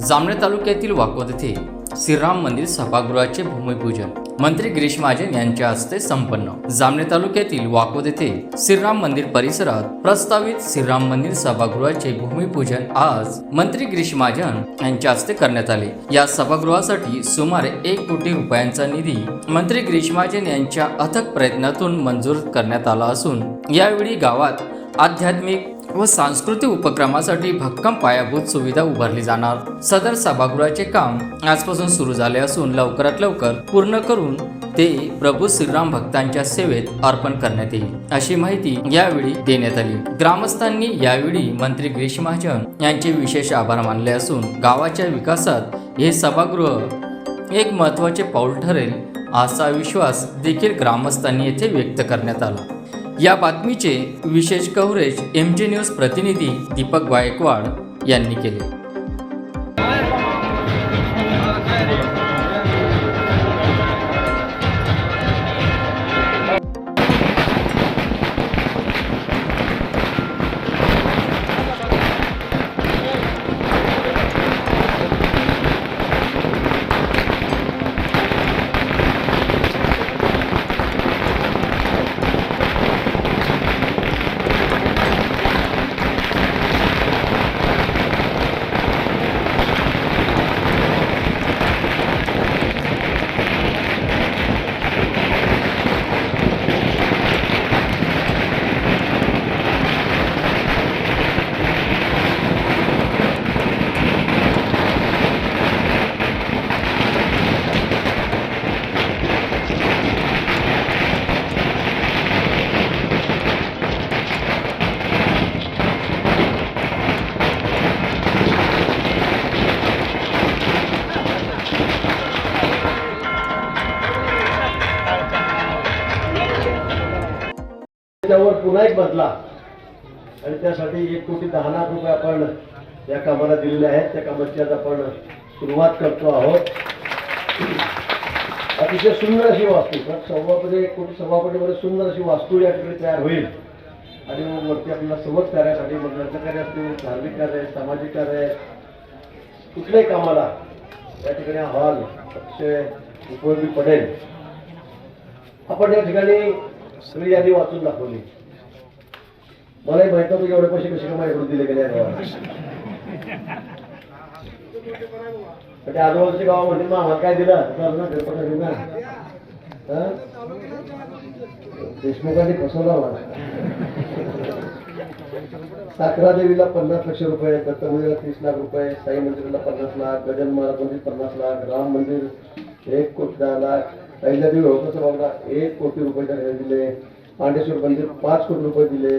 जामणे तालुक्यातील वाकोद येथे श्रीराम मंदिर सभागृहाचे भूमिपूजन. मंत्री गिरीश महाजन यांच्या हस्ते संपन्न. जामणे तालुक्यातील वाकोद येथे श्रीराम मंदिर परिसरात प्रस्तावित श्रीराम मंदिर सभागृहाचे भूमिपूजन आज मंत्री गिरीश महाजन यांच्या हस्ते करण्यात आले. या सभागृहासाठी सुमारे एक कोटी रुपयांचा निधी मंत्री गिरीश महाजन यांच्या अथक प्रयत्नातून मंजूर करण्यात आला असून यावेळी गावात आध्यात्मिक व सांस्कृतिक उपक्रमासाठी भक्कम पायाभूत सुविधा उभारली जाणार. सदर सभागृहाचे काम आजपासून सुरू झाले असून लवकरात लवकर पूर्ण करून ते प्रभू श्रीराम भक्तांच्या सेवेत अर्पण करण्यात येईल अशी माहिती यावेळी देण्यात आली. ग्रामस्थांनी यावेळी मंत्री गिरीश महाजन यांचे विशेष आभार मानले असून गावाच्या विकासात हे सभागृह एक महत्त्वाचे पाऊल ठरेल असा विश्वास देखील ग्रामस्थांनी येथे व्यक्त करण्यात आला. या बातमीचे विशेष कव्हरेज एम जी न्यूज प्रतिनिधी दीपक गायकवाड यांनी केले. त्याच्यावर पुन्हा एक बदला. आणि त्यासाठी एक कोटी दहा लाख रुपये आपण या कामाला दिलेले आहेत. त्या कामाची आज आपण सुरुवात करतो आहोत. अतिशय सुंदर अशी वास्तू. कारण एक कोटी सव्वापटीमध्ये सुंदर अशी वास्तू या ठिकाणी तयार होईल. आणि मग वरती आपल्याला समज कार्यासाठी मग लग्नकार्य असतील धार्मिक कार्य आहे सामाजिक कार्य आहे कुठल्याही कामाला या ठिकाणी हॉल अतिशय उपयोगी पडेल. आपण या ठिकाणी सगळी यादी वाचून दाखवली. मलाही माहीत नव्हतं एवढे पैसे कसे कमाई करून दिले गेले आहेत त्या आजूबाजूच्या गावामध्ये मग आम्हाला काय दिलं? चालू ना गणपती देशमुखांनी फसवला मला साखरा देवीला पन्नास लक्ष रुपये दत्त तीस लाख रुपये साई मंदिराला पन्नास लाख गजन महाराज मंदिर पन्नास लाख राम मंदिर एक कोटी दहा लाख अहिल्यादेवी होतं बाबा एक कोटी रुपये त्याने दिले. पांडेश्वर मंदिर पाच कोटी रुपये दिले.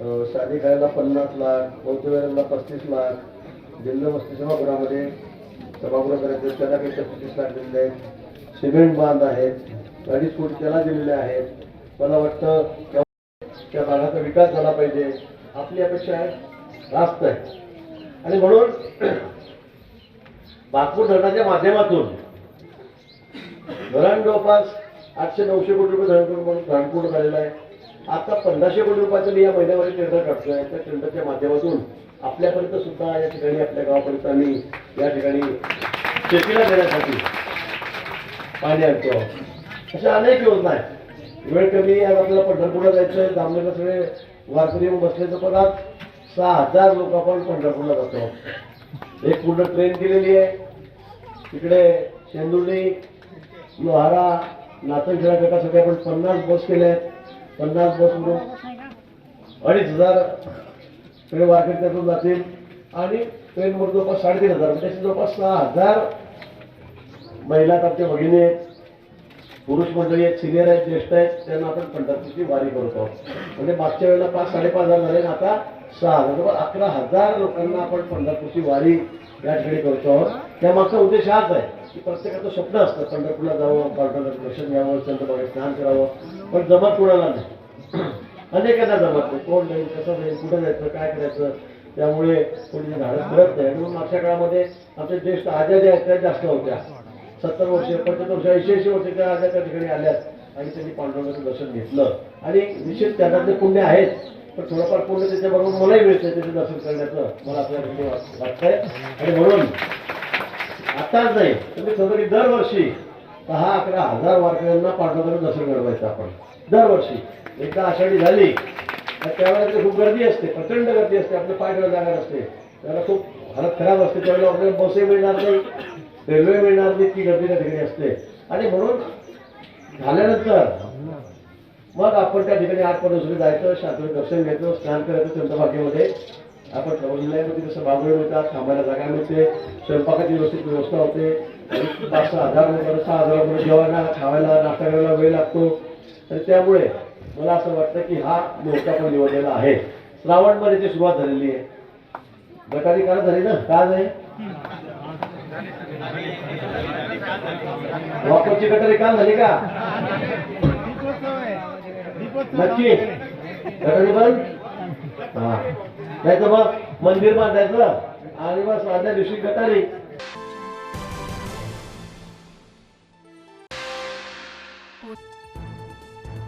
अं, शादी खायला पन्नास लाख बौद्धवेला पस्तीस लाख जिल्हा वस्ती सभागृहामध्ये सभागृह करायचे त्याला काही छत्तीस लाख दिलेले आहेत सिमेंट बांध आहेत अडीच कोटी त्याला दिलेले आहेत मला वाटतं त्या भागाचा विकास झाला पाहिजे. आपली अपेक्षा आहे जास्त आहे. आणि म्हणून बागपूर धरणाच्या माध्यमातून धरण जवळपास आठशे नऊशे कोटी रुपये धरण करून म्हणून धरणपूर्ण झालेलं आहे. आता पंधराशे कोटी रुपयाचं मी या महिन्यामध्ये टेंडर काढतो आहे त्या टेंडरच्या माध्यमातून आपल्यापर्यंत सुद्धा या ठिकाणी आपल्या गावापर्यंत आम्ही या ठिकाणी शेतीला देण्यासाठी पाणी आणतो अशा अनेक योजना आहेत. वेळ कमी आज आपल्याला पंढरपूरला जायचं आहे दामलेला सगळे वारकरी बसल्याचं बसले तर पण आज सहा हजार लोक आपण पंढरपूरला जातो एक पूर्ण ट्रेन केलेली आहे. तिकडे शेंदुर्णी लोहारा नाचनखेडा गटासाठी आपण पन्नास बस केल्या आहेत. पन्नास बस म्हणून अडीच हजार ट्रेन वारकरी त्यातून जातील. आणि ट्रेनवर जवळपास साडेतीन हजार म्हणजे जवळपास सहा हजार महिला आहेत आमच्या भगिनी आहेत. पुरुष मंडळी आहेत सिनियर आहेत ज्येष्ठ आहेत त्यांना आपण पंढरपूरची वारी करतो. म्हणजे मागच्या वेळेला पाच साडेपाच हजार झाले आणि आता सहा हजार जवळ अकरा हजार लोकांना आपण पंढरपूरची वारी या ठिकाणी करतो आहोत. त्यामागचा उद्देश हाच आहे की प्रत्येकाचं स्वप्न असतं पंढरपूरला जावं पांडुरंगाचं दर्शन घ्यावं संत बागेत स्नान करावं पण जमत कुणाला नाही. अनेकांना जमत नाही. कोण जाईल कसं जाईल कुठं जायचं काय करायचं त्यामुळे कोणी झाडं करत नाही. म्हणून मागच्या काळामध्ये आमच्या ज्येष्ठ आज्या ज्या आहेत त्या जास्त होत्या. सत्तर वर्ष पंच्याहत्तर वर्ष ऐंशी ऐंशी वर्षाच्या आज्या त्या ठिकाणी आल्यात. आणि त्यांनी पांडुरंगाचं दर्शन घेतलं. आणि निश्चित त्यांना ते पुण्य आहेत तर थोडंफार पूर्ण त्याच्याबरोबर मलाही मिळतं त्याचं दर्शन करण्याचं. मला आपल्याला वाटतंय. आणि म्हणून आत्ताच नाही तुम्ही सगळी दरवर्षी दहा अकरा हजार वारकऱ्यांना पाठवताना दर्शन घडवायचं आपण. दरवर्षी. एकदा आषाढी झाली तर त्यावेळेला खूप गर्दी असते प्रचंड गर्दी असते आपले पाय ठेवायला जागा असते त्याला खूप हालत खराब असते त्यावेळेला आपल्याला बसही मिळणार नाही रेल्वे मिळणार नाही ती गर्दी त्या ठिकाणी असते. आणि म्हणून झाल्यानंतर मग आपण त्या ठिकाणी आठ पर्यंत जायचं शांततेत दर्शन घ्यायचं स्नान करायचं चंद्रभागेमध्ये आपण आहे तिथे सभागृह मिळतात थांबायला जागा मिळते स्वयंपाकाची व्यवस्थित व्यवस्था होते. पाच सहा हजार रुपये सहा हजार रुपये जेवायला खावायला नाश्ता करायला वेळ लागतो. आणि त्यामुळे मला असं वाटतं की हा मोर्चा आपण निवडलेला आहे. श्रावण महिन्याची सुरुवात झालेली आहे. गटारी काल झाली ना? का नाही? वापरची गटारी काल झाली का? नक्की. गटारी नाही तर मग मंदिर बांधायचं. आणि मग साध्या दिवशी गटारी.